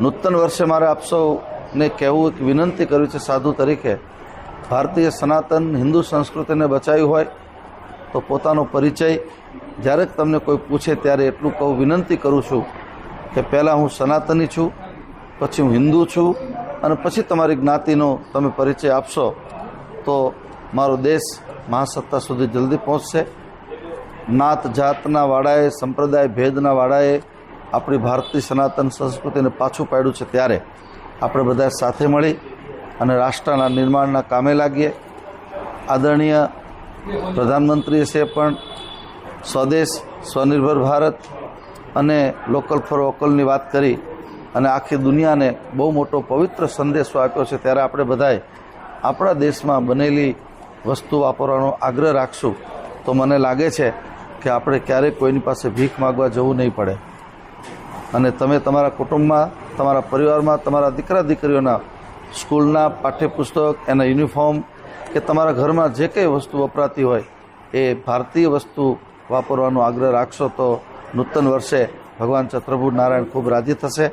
નૂતન વર્ષે મારે આપ સૌને કહેવું, એક વિનંતી કરવી છે સાધુ તરીકે. ભારતીય સનાતન હિન્દુ સંસ્કૃતિને બચાવી હોય તો પોતાનો પરિચય જ્યારે તમને કોઈ પૂછે ત્યારે એટલું કહું, વિનંતી કરું છું કે પહેલાં હું સનાતની છું, પછી હું હિન્દુ છું અને પછી તમારી જ્ઞાતિનો તમે પરિચય આપશો તો મારો દેશ મહાસત્તા સુધી જલ્દી પહોંચશે. નાત જાતના વાળાએ, સંપ્રદાય ભેદના વાળાએ આપણી ભારતની સનાતન સંસ્કૃતિને પાછું પાડ્યું છે ત્યારે આપણે બધા સાથે મળી અને રાષ્ટ્રના નિર્માણના કામે લાગીએ. આદરણીય પ્રધાનમંત્રીશ્રીએ પણ સ્વદેશ, સ્વનિર્ભર ભારત અને લોકલ ફોર વોકલની વાત કરી અને આખી દુનિયાને બહુ મોટો પવિત્ર સંદેશો આપ્યો છે ત્યારે આપણે બધાએ આપણા દેશમાં બનેલી વસ્તુ વાપરવાનો આગ્રહ રાખશું. તો મને લાગે છે કે આપણે ક્યારેય કોઈની પાસે ભીખ માગવા જવું નહીં પડે. અને તમે તમારા કુટુંબમાં, તમારા પરિવારમાં, તમારા દીકરા દીકરીઓના સ્કૂલના પાઠ્યપુસ્તક, એના યુનિફોર્મ કે તમારા ઘરમાં જે કંઈ વસ્તુ વપરાતી હોય, એ ભારતીય વસ્તુ વાપરવાનો આગ્રહ રાખશો તો નૂતન વર્ષે ભગવાન ચંદ્રભુ નારાયણ ખૂબ રાજી થશે.